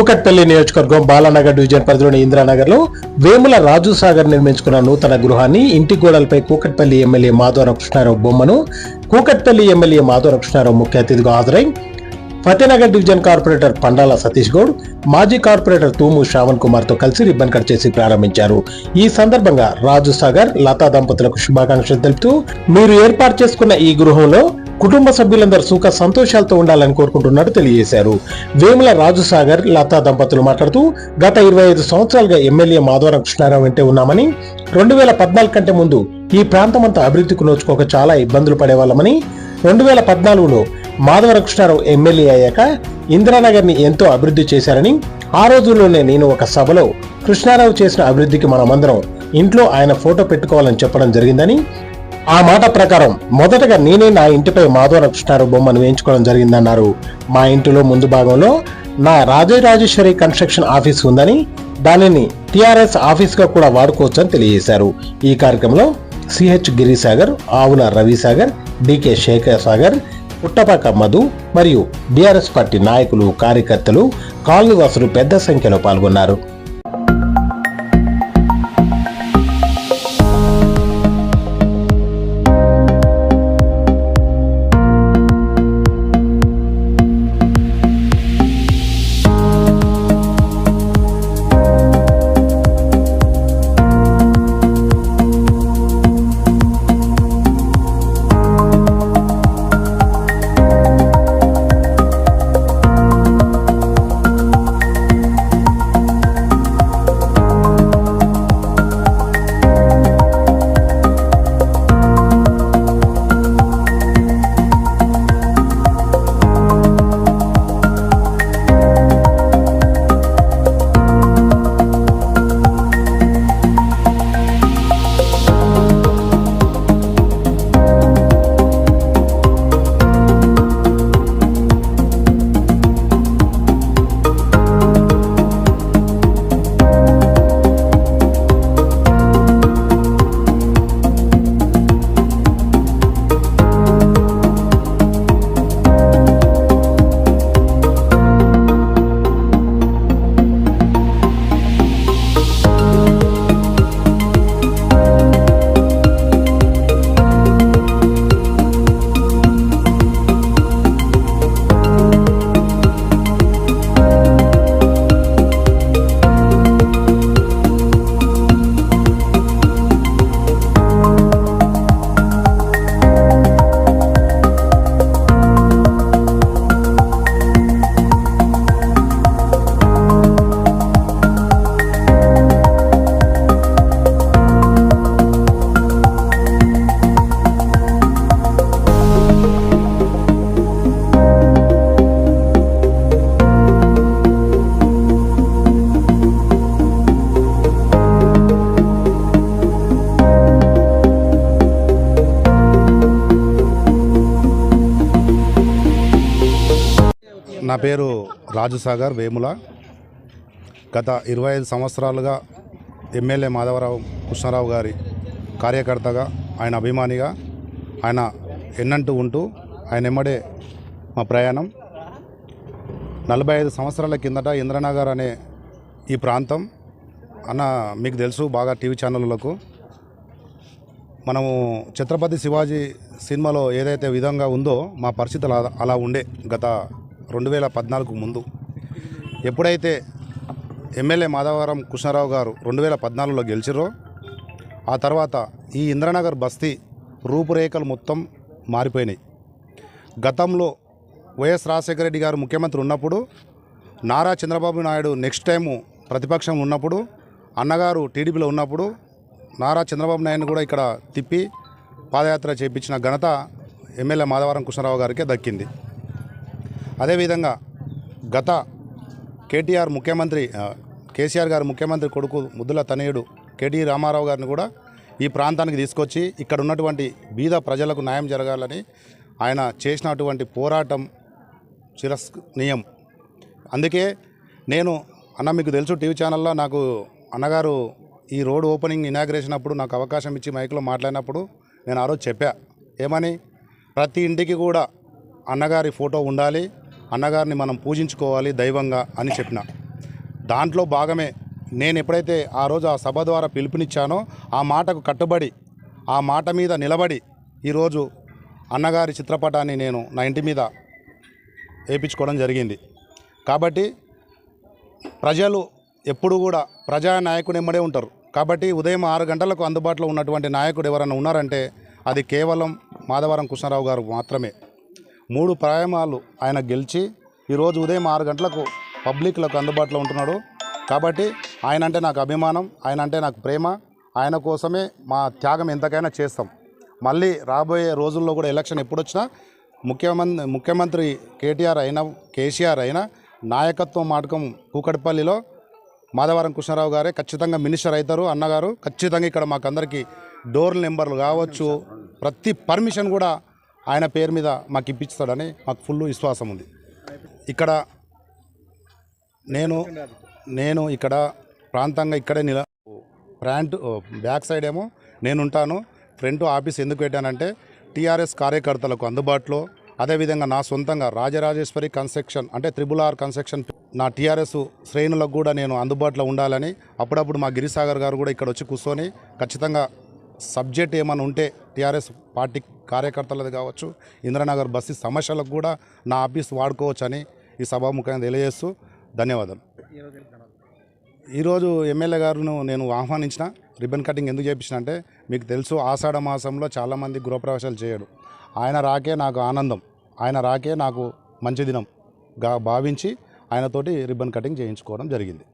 కూకట్పల్లి నియోజకవర్గం బాలానగర్ డివిజన్ పరిధిలోని ఇందిరానగర్లో వేముల రాజు సాగర్ నిర్మించుకున్న నూతన గృహాన్ని ఇంటి గోడలపై కూకట్పల్లి ఎమ్మెల్యే మాధవరావు కృష్ణారావు బొమ్మను కూకట్పల్లి ఎమ్మెల్యే మాధవరావు కృష్ణారావు ముఖ్య అతిథిగా హాజరై ఫతేనగర్ డివిజన్ కార్పొరేటర్ పండాల సతీష్ గౌడ్ మాజీ కార్పొరేటర్ తూము శ్రావణ్ కుమార్తో కలిసి రిబ్బన్ కట్ చేసి ప్రారంభించారు. ఈ సందర్భంగా రాజు సాగర్ లతా దంపతులకు శుభాకాంక్షలు తెలుపుతూ మీరు ఏర్పాటు చేసుకున్న ఈ గృహంలో కుటుంబ సభ్యులందరూ సుఖ సంతోషాలతో ఉండాలని కోరుకుంటున్నట్టు తెలియజేశారు. వేముల రాజుసాగర్ లతా దంపతులు మాట్లాడుతూ గత ఇరవై ఐదు సంవత్సరాలుగా ఎమ్మెల్యే మాధవరం కృష్ణారావు వెంటే ఉన్నామని రెండు వేల పద్నాలుగు కంటే ముందు ఈ ప్రాంతమంతా అభివృద్ధికి నోచుకోక చాలా ఇబ్బందులు పడేవాళ్ళమని రెండు వేల పద్నాలుగులో మాధవర కృష్ణారావు ఎమ్మెల్యే అయ్యాక ఇందిరానగర్ని ఎంతో అభివృద్ధి చేశారని ఆ రోజుల్లోనే నేను ఒక సభలో కృష్ణారావు చేసిన అభివృద్ధికి మనమందరం ఇంట్లో ఆయన ఫోటో పెట్టుకోవాలని చెప్పడం జరిగిందని ఆ మాట ప్రకారం మొదటగా నేనే నా ఇంటిపై మాధవర కృష్ణారావు బొమ్మను వేయించుకోవడం జరిగిందన్నారు. మా ఇంటిలో ముందు భాగంలో నా రాజరాజేశ్వరి కన్స్ట్రక్షన్ ఆఫీస్ ఉందని దానిని టిఆర్ఎస్ ఆఫీస్గా కూడా వాడుకోవచ్చని తెలియజేశారు. ఈ కార్యక్రమంలో సిహెచ్ గిరిసాగర్ ఆవుల రవిసాగర్ డికే శేఖర్ సాగర్ పుట్టపాక మధు మరియు బీఆర్ఎస్ పార్టీ నాయకులు కార్యకర్తలు కాలనీవాసులు పెద్ద సంఖ్యలో పాల్గొన్నారు. నా పేరు రాజుసాగర్ వేముల. గత ఇరవై ఐదు సంవత్సరాలుగా ఎమ్మెల్యే మాధవరావు కృష్ణారావు గారి కార్యకర్తగా ఆయన అభిమానిగా ఆయన ఎన్నంటూ ఉంటూ ఆయన ఎమ్మడే మా ప్రయాణం. నలభై ఐదు సంవత్సరాల కిందట ఇంద్రనగర్ అనే ఈ ప్రాంతం అన్న మీకు తెలుసు బాగా టీవీ ఛానళ్ళకు. మనము ఛత్రపతి శివాజీ సినిమాలో ఏదైతే విధంగా ఉందో మా పరిస్థితులు అలా- అలా ఉండే గత రెండు వేల పద్నాలుగు ముందు. ఎప్పుడైతే ఎమ్మెల్యే మాధవరం కృష్ణారావు గారు రెండు వేల పద్నాలుగులో గెలిచిరో ఆ తర్వాత ఈ ఇంద్రనగర్ బస్తీ రూపురేఖలు మొత్తం మారిపోయినాయి. గతంలో వైఎస్ రాజశేఖర రెడ్డి గారు ముఖ్యమంత్రి ఉన్నప్పుడు నారా చంద్రబాబు నాయుడు నెక్స్ట్ టైము ప్రతిపక్షం ఉన్నప్పుడు అన్నగారు టీడీపీలో ఉన్నప్పుడు నారా చంద్రబాబు నాయుడు కూడా ఇక్కడ తిప్పి పాదయాత్ర చేయించిన ఘనత ఎమ్మెల్యే మాధవరం కృష్ణారావు గారికే దక్కింది. అదేవిధంగా గత కేటీఆర్ ముఖ్యమంత్రి కేసీఆర్ గారు ముఖ్యమంత్రి కొడుకు ముద్దుల తనయుడు కేటీ రామారావు గారిని కూడా ఈ ప్రాంతానికి తీసుకొచ్చి ఇక్కడ ఉన్నటువంటి బీద ప్రజలకు న్యాయం జరగాలని ఆయన చేసినటువంటి పోరాటం చిరస్నీయం అందుకే నేను అన్న మీకు తెలుసు టీవీ ఛానల్లో నాకు అన్నగారు ఈ రోడ్ ఓపెనింగ్ ఇనాగ్రేషన్ అప్పుడు నాకు అవకాశం ఇచ్చి మైక్లో మాట్లాడినప్పుడు నేను ఆ రోజు చెప్పా. ఏమని? ప్రతి ఇంటికి కూడా అన్నగారి ఫోటో ఉండాలి అన్నగారిని మనం పూజించుకోవాలి దైవంగా అని చెప్పిన. దాంట్లో భాగమే నేను ఎప్పుడైతే ఆ రోజు ఆ సభ ద్వారా పిలుపునిచ్చానో ఆ మాటకు కట్టుబడి ఆ మాట మీద నిలబడి ఈరోజు అన్నగారి చిత్రపటాన్ని నేను నా ఇంటి మీద వేయించుకోవడం జరిగింది. కాబట్టి ప్రజలు ఎప్పుడు కూడా ప్రజా నాయకుడు ఎమ్మడే ఉంటారు. కాబట్టి ఉదయం ఆరు గంటలకు అందుబాటులో ఉన్నటువంటి నాయకుడు ఎవరైనా ఉన్నారంటే అది కేవలం మాధవరం కృష్ణారావు గారు మాత్రమే. మూడు ప్రాయమాలు ఆయన గెలిచి ఈరోజు ఉదయం ఆరు గంటలకు పబ్లిక్లకు అందుబాటులో ఉంటున్నాడు. కాబట్టి ఆయన అంటే నాకు అభిమానం ఆయన అంటే నాకు ప్రేమ ఆయన కోసమే మా త్యాగం ఎంతకైనా చేస్తాం. మళ్ళీ రాబోయే రోజుల్లో కూడా ఎలక్షన్ ఎప్పుడొచ్చినా ముఖ్యమంత్రి ముఖ్యమంత్రి కేటీఆర్ అయినా కేసీఆర్ అయినా నాయకత్వం మాటకం కూకట్పల్లిలో మాధవరం కృష్ణారావు గారే ఖచ్చితంగా మినిస్టర్ అవుతారు. అన్నగారు ఖచ్చితంగా ఇక్కడ మాకందరికీ డోర్ నెంబర్లు కావచ్చు. ప్రతి పర్మిషన్ కూడా ఆయన పేరు మీద మాకు ఇప్పిస్తాడని మాకు ఫుల్ విశ్వాసం ఉంది. ఇక్కడ నేను నేను ఇక్కడ ప్రాంతంగా ఇక్కడే నిల ఫ్రంట్ బ్యాక్ సైడ్ ఏమో నేను ఉంటాను. ఫ్రంట్ ఆఫీస్ ఎందుకు పెట్టానంటే టీఆర్ఎస్ కార్యకర్తలకు అందుబాటులో అదేవిధంగా నా సొంతంగా రాజరాజేశ్వరి కన్స్ట్రక్షన్ అంటే త్రిబుల్ ఆర్ కన్స్ట్రక్షన్ నా టీఆర్ఎస్ శ్రేణులకు కూడా నేను అందుబాటులో ఉండాలని అప్పుడప్పుడు మా గిరిసాగర్ గారు కూడా ఇక్కడ వచ్చి కూర్చొని ఖచ్చితంగా సబ్జెక్ట్ ఏమైనా ఉంటే టీఆర్ఎస్ పార్టీ కార్యకర్తలది కావచ్చు ఇంద్రనగర్ బస్సు సమస్యలకు కూడా నా ఆఫీస్ వాడుకోవచ్చు అని ఈ సభాముఖంగా తెలియజేస్తూ ధన్యవాదాలు. ఈరోజు ఎమ్మెల్యే గారును నేను ఆహ్వానించిన రిబ్బన్ కటింగ్ ఎందుకు చేయించిన అంటే మీకు తెలుసు ఆషాఢ మాసంలో చాలామంది గృహప్రవేశాలు చేయడు ఆయన రాకే నాకు ఆనందం ఆయన రాకే నాకు మంచి దినంగా భావించి ఆయనతోటి రిబ్బన్ కటింగ్ చేయించుకోవడం జరిగింది.